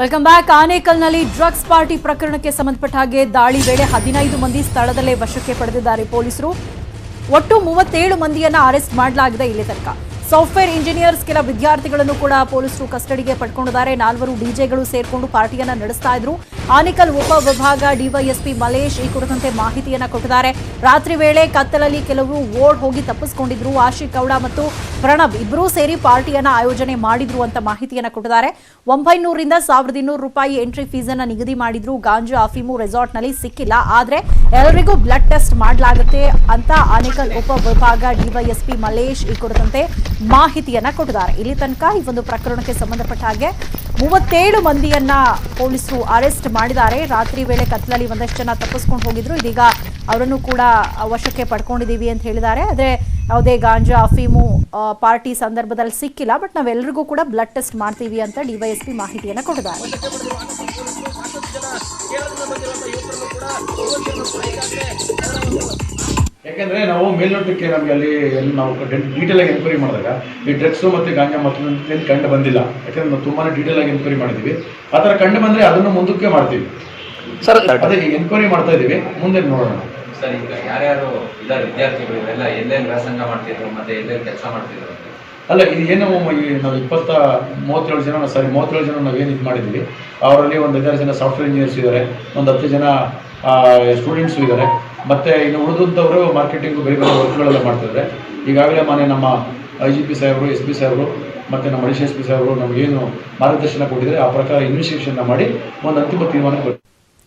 Welcome back. ಆನೇಕಲ್ನಲ್ಲಿ drugs party ಪ್ರಕರಣಕ್ಕೆ ಸಂಬಂಧಪಟ್ಟ ಹಾಗೆ ದಾಳಿ ವೇಳೆ ಹದಿನೈದು ಮಂದಿ ಸ್ಥಳದಲ್ಲೇ ವಶಕ್ಕೆ ಪಡೆದಿದ್ದಾರೆ ಪೊಲೀಸರು. ಒಟ್ಟು ಮೂವತ್ತೇಳು ಮಂದಿಯನ್ನ ಅರೆಸ್ಟ್ ಮಾಡಲಾಗಿದೆ ಇಲ್ಲಿ ತನಕ. ಸಾಫ್ಟ್ವೇರ್ ಇಂಜಿನಿಯರ್ಸ್ ಕೆಲ ವಿದ್ಯಾರ್ಥಿಗಳನ್ನು ಕೂಡ ಪೊಲೀಸರು ಕಸ್ಟಡಿಗೆ ಪಡ್ಕೊಂಡಿದ್ದಾರೆ. ನಾಲ್ವರು ಡಿಜೆಗಳು ಸೇರಿಕೊಂಡು ಪಾರ್ಟಿಯನ್ನ ನಡೆಸ್ತಾ ಇದ್ರು. ಆನೇಕಲ್ ಉಪ ವಿಭಾಗ ಡಿವೈಎಸ್ಪಿ ಮಲೇಶ್ ಈ ಕುರಿತಂತೆ ಮಾಹಿತಿಯನ್ನ ಕೊಟ್ಟಿದ್ದಾರೆ. ರಾತ್ರಿ ವೇಳೆ ಕತ್ತಲಲ್ಲಿ ಕೆಲವರು ಓಡ್ ಹೋಗಿ ತಪ್ಪಿಸಿಕೊಂಡಿದ್ರು. ಆಶಿಕ್ ಗೌಡ ಮತ್ತು ಪ್ರಣಬ್ ಇಬ್ಬರೂ ಸೇರಿ ಪಾರ್ಟಿಯನ್ನ ಆಯೋಜನೆ ಮಾಡಿದ್ರು ಅಂತ ಮಾಹಿತಿಯನ್ನ ಕೊಟ್ಟಿದ್ದಾರೆ. ಒಂಬೈನೂರಿಂದ ಸಾವಿರದ ಇನ್ನೂರು ರೂಪಾಯಿ ಎಂಟ್ರಿ ಫೀಸ್ ಅನ್ನ ನಿಗದಿ ಮಾಡಿದ್ರು. ಗಾಂಜಾ, ಅಫೀಮು ರೆಸಾರ್ಟ್ನಲ್ಲಿ ಸಿಕ್ಕಿಲ್ಲ. ಆದ್ರೆ ಎಲ್ಲರಿಗೂ ಬ್ಲಡ್ ಟೆಸ್ಟ್ ಮಾಡಲಾಗುತ್ತೆ ಅಂತ ಆನೇಕಲ್ ಉಪ ವಿಭಾಗ ಡಿವೈಎಸ್ಪಿ ಮಲೇಶ್ ಈ ಕುರಿತಂತೆ ಮಾಹಿತಿಯನ್ನ ಕೊಟ್ಟಿದ್ದಾರೆ. ಇಲ್ಲಿ ತನಕ ಈ ಒಂದು ಪ್ರಕರಣಕ್ಕೆ ಸಂಬಂಧಪಟ್ಟ ಹಾಗೆ ಮೂವತ್ತೇಳು ಮಂದಿಯನ್ನ ಪೊಲೀಸರು ಅರೆಸ್ಟ್ ಮಾಡಿದ್ದಾರೆ. ರಾತ್ರಿ ವೇಳೆ ಕತ್ಲಲ್ಲಿ ಒಂದಷ್ಟು ಜನ ತಪ್ಪಿಸ್ಕೊಂಡು ಹೋಗಿದ್ರು. ಇದೀಗ ಅವರನ್ನು ಕೂಡ ವಶಕ್ಕೆ ಪಡ್ಕೊಂಡಿದ್ದೀವಿ ಅಂತ ಹೇಳಿದ್ದಾರೆ. ಆದರೆ ಯಾವುದೇ ಗಾಂಜಾ ಅಫೀಮು ಪಾರ್ಟಿ ಸಂದರ್ಭದಲ್ಲಿ ಸಿಕ್ಕಿಲ್ಲ. ಬಟ್ ನಾವೆಲ್ಲರಿಗೂ ಕೂಡ ಬ್ಲಡ್ ಟೆಸ್ಟ್ ಮಾಡ್ತೀವಿ ಅಂತ ಡಿವೈಎಸ್ಪಿ ಮಾಹಿತಿಯನ್ನ ಕೊಟ್ಟಿದ್ದಾರೆ. ಯಾಕೆಂದ್ರೆ ನಾವು ಮೇಲ್ನೋಟಕ್ಕೆ ನಮಗೆ ಅಲ್ಲಿ ಎಲ್ಲಿ ನಾವು ಡೀಟೇಲ್ ಆಗಿ ಎನ್ಕ್ವೈರಿ ಮಾಡಿದಾಗ ಈ ಡ್ರಗ್ಸ್ ಮತ್ತೆ ಗಾಂಜಾ ಮತ್ತು ಏನು ಕಂಡು ಬಂದಿಲ್ಲ. ಯಾಕಂದ್ರೆ ನಾವು ತುಂಬಾನೇ ಡೀಟೇಲ್ ಆಗಿ ಎನ್ಕ್ವೈರಿ ಮಾಡಿದೀವಿ ಆ ಥರ ಕಂಡು ಬಂದ್ರೆ ಅದನ್ನು ಮುಂದಕ್ಕೆ ಮಾಡ್ತೀವಿ. ಸರ್ ಅದೇ ಎನ್ಕ್ವೈರಿ ಮಾಡ್ತಾ ಇದ್ದೀವಿ. ಮುಂದೆ ನೋಡೋಣ. ಸರ್ ಈಗ ಯಾರ್ಯಾರು ಇದಾರೆ ವಿದ್ಯಾರ್ಥಿಗಳು ಇವೆಲ್ಲ ಎಲ್ಲೆಲ್ಲಿ ವ್ಯಾಸಂಗ ಮಾಡ್ತಿದ್ರು ಮತ್ತೆ ಎಲ್ಲೆಲ್ಲಿ ಕೆಲಸ ಮಾಡ್ತಿದ್ರು ಅಲ್ಲ, ಇದು ಏನು ನಾವು ಇಪ್ಪತ್ತ, ಮೂವತ್ತೇಳು ಜನ ಸಾರಿ ಮೂವತ್ತೇಳು ಜನ ನಾವು ಏನು ಇದು ಮಾಡಿದ್ವಿ, ಅವರಲ್ಲಿ ಒಂದು ಹದಿನಾರು ಜನ ಸಾಫ್ಟ್ವೇರ್ ಇಂಜಿನಿಯರ್ಸ್ ಇದ್ದಾರೆ, ಒಂದು ಹತ್ತು ಜನ ಸ್ಟೂಡೆಂಟ್ಸು ಇದ್ದಾರೆ. ಮತ್ತೆ ಇನ್ನು ಉಳಿದಂಥವರು ಮಾರ್ಕೆಟಿಂಗು ಬೇರೆ ಬೇರೆ ವರ್ಕ್ಗಳೆಲ್ಲ ಮಾಡ್ತಿದ್ದಾರೆ. ಈಗಾಗಲೇ ಮನೆ ನಮ್ಮ ಐ ಜಿ ಪಿ ಸಾಹೇಬರು ಎಸ್ ಪಿ ಸಾಹೇಬರು, ಮತ್ತು ನಮ್ಮ ಅಡಿಷನ್ ಎಸ್ ಪಿ ಸಾಹೇಬರು ನಮಗೇನು ಮಾರ್ಗದರ್ಶನ ಕೊಟ್ಟಿದ್ದಾರೆ, ಆ ಪ್ರಕಾರ ಇನ್ವೆಸ್ಟಿಗೇಷನ್ನ ಮಾಡಿ ಒಂದು ಅಂತಿಮ ತೀರ್ಮಾನ ಕೊಡ್ತೀವಿ